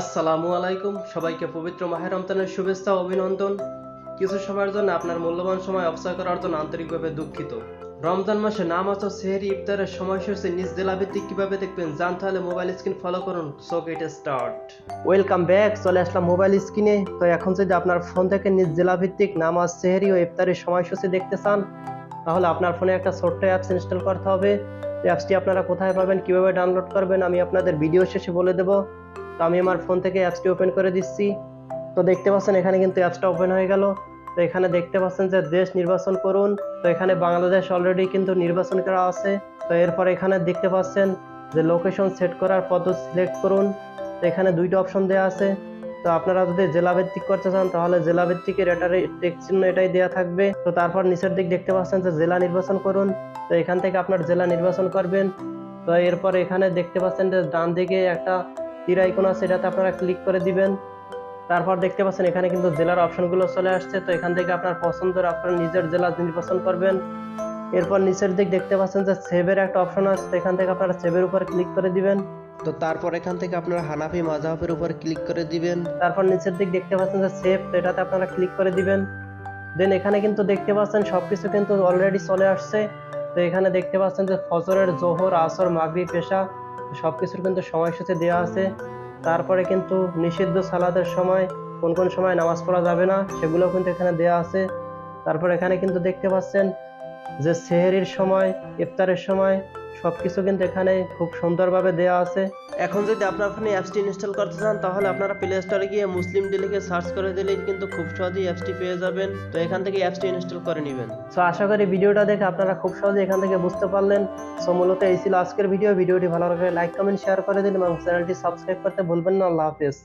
আসসালামু আলাইকুম। সবাইকে পবিত্র মাহের রমজানের শুভেচ্ছা অভিনন্দন। কিছু সময়ের জন্য আপনার মূল্যবান সময় অপচয় করার জন্য আন্তরিকভাবে দুঃখিত। রমজান মাসে নামাজ ও সেহরি ইফতারের সময়সূচি নিজ জেলাভিত্তিক কীভাবে দেখবেন জানতে হলে মোবাইল স্ক্রিন ফলো করুন। So get start. Welcome back, চলে আসলাম মোবাইল স্ক্রিনে। তো এখন যদি আপনার ফোন থেকে নিজ জেলাভিত্তিক নামাজ, সেহরি ও ইফতারের সময়সূচি দেখতে চান, তাহলে আপনার ফোনে একটা ছোট্ট অ্যাপস ইনস্টল করতে হবে। অ্যাপসটি আপনারা কোথায় পাবেন, কীভাবে ডাউনলোড করবেন, আমি আপনাদের ভিডিও শেষে বলে দেবো। তো আমি আমার ফোন থেকে অ্যাপসটি ওপেন করে দিচ্ছি। তো দেখতে পাচ্ছেন এখানে কিন্তু অ্যাপসটা ওপেন হয়ে গেল। তো এখানে দেখতে পাচ্ছেন যে দেশ নির্বাচন করুন। তো এখানে বাংলাদেশ অলরেডি কিন্তু নির্বাচন করা আছে। তো এরপর এখানে দেখতে পাচ্ছেন যে লোকেশন সেট করার পদ্ধতি সিলেক্ট করুন। তো এখানে দুইটা অপশন দেওয়া আছে। তো আপনারা যদি জেলা ভিত্তিক করতে চান, তাহলে জেলা ভিত্তিকের এটার টেক্সট চিহ্ন এটাই দেওয়া থাকবে। তো তারপর নিচের দিক দেখতে পাচ্ছেন যে জেলা নির্বাচন করুন। তো এখান থেকে আপনার জেলা নির্বাচন করবেন। তো এরপর এখানে দেখতে পাচ্ছেন যে ডান দিকে একটা তীর আইকন আছে এটাতে আপনারা ক্লিক করে দিবেন। তারপর দেখতে পাচ্ছেন এখানে কিন্তু জেলার অপশনগুলো চলে আসছে। তো এখান থেকে আপনার পছন্দের আপনার নিজের জেলা নির্বাচন করবেন। এরপর নিচের দিক দেখতে পাচ্ছেন যে সেভের একটা অপশন আছে এখান থেকে আপনারা সেভের উপর ক্লিক করে দিবেন। তো তারপর এখান থেকে আপনারা হানাফি মাজাহের উপর ক্লিক করে দিবেন। তারপর নিচের দিক দেখতে পাচ্ছেন যে সেভ তো এটাতে আপনারা ক্লিক করে দিবেন। দেন এখানে কিন্তু দেখতে পাচ্ছেন সবকিছু কিন্তু অলরেডি চলে আসছে। তো এখানে দেখতে পাচ্ছেন যে ফজরের জোহর আসর মাগরি পেশা সবকিছুর কিন্তু সময়সূচি দেওয়া আছে। তারপরে কিন্তু নিষিদ্ধ সালাদের সময় কোন কোন সময় নামাজ পড়া যাবে না সেগুলো কিন্তু এখানে দেওয়া আছে। তারপর এখানে কিন্তু দেখতে পাচ্ছেন যে সেহেরির সময়, ইফতারের সময় সবকিছু কিন্তু এখানে খুব সুন্দরভাবে দেওয়া আছে। এখন যদি আপনার ফোনে অ্যাপসটি ইনস্টল করতে চান, তাহলে আপনারা প্লে স্টোরে গিয়ে মুসলিম লিখে সার্চ করে দিলেই কিন্তু খুব সহজেই অ্যাপসটি পেয়ে যাবেন। তো এখান থেকে অ্যাপসটি ইনস্টল করে নেবেন। সো আশা করি ভিডিওটা দেখে আপনারা খুব সহজে এখান থেকে বুঝতে পারলেন। সো মূলত এই ছিল আজকের ভিডিও। ভিডিওটি ভালো লাগলে লাইক কমেন্ট শেয়ার করে দিন এবং চ্যানেলটি সাবস্ক্রাইব করতে ভুলবেন না। আল্লাহ হাফেজ।